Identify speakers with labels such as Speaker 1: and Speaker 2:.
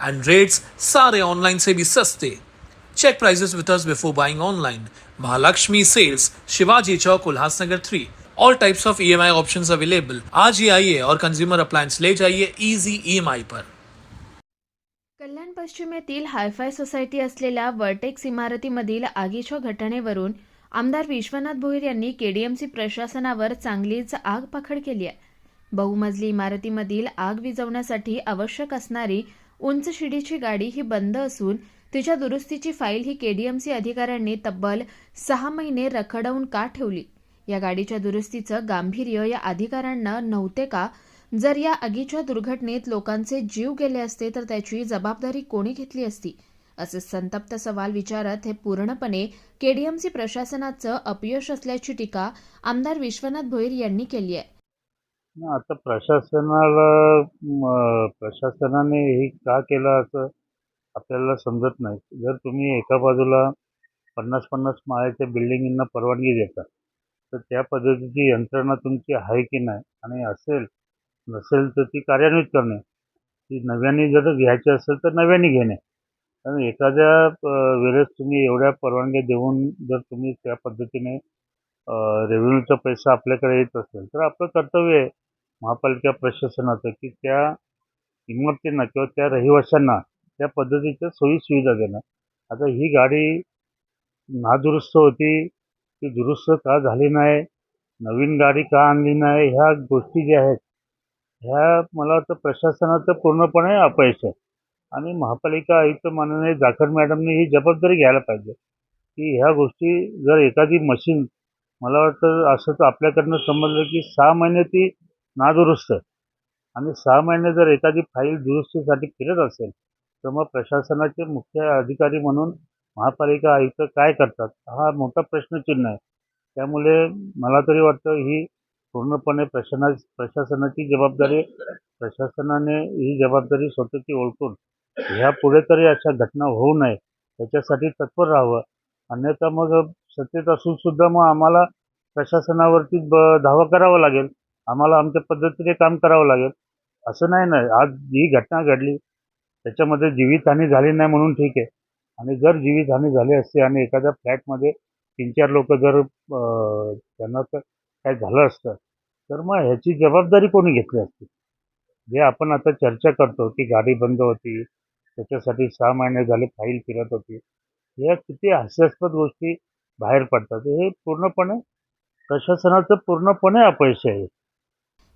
Speaker 1: and rates sare online se bhi saste check prices with us before buying online. Mahalakshmi sales shivaji chowk ulhasnagar 3 all types of emi options available. आज ही आइए और consumer appliance ले जाइए easy EMI पर
Speaker 2: कल्याण पश्चिमेतील hi fi society असलेल्या Vertex इमारतीमधील आगीच्या घटनेवरून आमदार विश्वनाथ भोईर यांनी केडीएमसी प्रशासनावर चांगलीच आग पाखड केली आहे. बहुमजली इमारतीमधील आग विझवण्यासाठी आवश्यक असणारी उंच शिडीची गाडी ही बंद असून तिच्या दुरुस्तीची फाईल ही केडीएमसी अधिकाऱ्यांनी तब्बल सहा महिने रखडवून का ठेवली? या गाडीच्या दुरुस्तीचं गांभीर्य या अधिकाऱ्यांना नव्हते का? जर या आगीच्या दुर्घटनेत लोकांचे जीव गेले असते तर त्याची जबाबदारी कोणी घेतली असती? असे संतप्त सवाल विचारत हे पूर्णपणे केडीएमसी प्रशासनाचं अपयश असल्याची टीका आमदार विश्वनाथ भोईर यांनी केली आहे.
Speaker 3: आता प्रशासनाला म, प्रशासनाने हे का केलं असं आपल्याला समजत नाही. जर तुम्ही एका बाजूला पन्नास पन्नास माळ्याच्या बिल्डिंगींना परवानगी देता तर त्या पद्धतीची यंत्रणा तुमची आहे की नाही? आणि असेल नसेल तर ती कार्यान्वित करणे. ती नव्याने जर घ्यायची असेल तर नव्याने घेणे. कारण एखाद्या अ, वेळेस तुम्ही एवढ्या परवानग्या देऊन जर तुम्ही त्या पद्धतीने रेव्हेन्यूचा पैसा आपल्याकडे येत असेल तर आपलं कर्तव्य आहे. महापालिका प्रशासनाचं की त्या इमारतींना किंवा त्या रहिवाशांना त्या पद्धतीच्या सोयी सुविधा देणं. आता ही गाडी नादुरुस्त होती ती दुरुस्त का झाली नाही नवीन गाडी का आणली नाही ह्या गोष्टी ज्या आहेत ह्या मला वाटतं प्रशासनाचं पूर्णपणे अपयश आहे. आणि महापालिका आयुक्त माननीय जाखड मॅडमने ही जबाबदारी घ्यायला पाहिजे की ह्या गोष्टी जर एखादी मशीन मला वाटतं असं तर आपल्याकडनं समजलं की सहा महिने ती नादुरुस्त. आणि सहा महिने जर एखादी फाईल दुरुस्तीसाठी फिरत असेल तर मग प्रशासनाचे मुख्य अधिकारी म्हणून महापालिका आयुक्त काय करतात हा मोठा प्रश्नचिन्ह आहे. त्यामुळे मला तरी वाटतं ही पूर्णपणे प्रशासना प्रशासनाची जबाबदारी प्रशासनाने ही जबाबदारी स्वतःची ओळखून ह्या पुढे तरी अशा घटना होऊ नये याच्यासाठी तत्पर राहावं. अन्यथा मग सत्तेत असून सुद्धा मग आम्हाला प्रशासनावरती ब धावा करावा लागेल. आम्हाला आमच्या पद्धतीने काम करावं लागेल. असं नाही ना आज जी घटना घडली त्याच्यामध्ये जीवितहानी झाली नाही म्हणून ठीक आहे. आणि जर जीवितहानी झाली असते आणि एखाद्या फ्लॅटमध्ये तीन चार लोक जर त्यांना तर काय झालं असतं तर मग ह्याची जबाबदारी कोणी घेतली असती? जे आपण आता चर्चा करतो की गाडी बंद होती त्याच्यासाठी सहा महिने झाले फाईल फिरत होती या किती हास्यास्पद गोष्टी बाहेर पडतात. हे पूर्णपणे प्रशासनाचं पूर्णपणे अपयश आहे.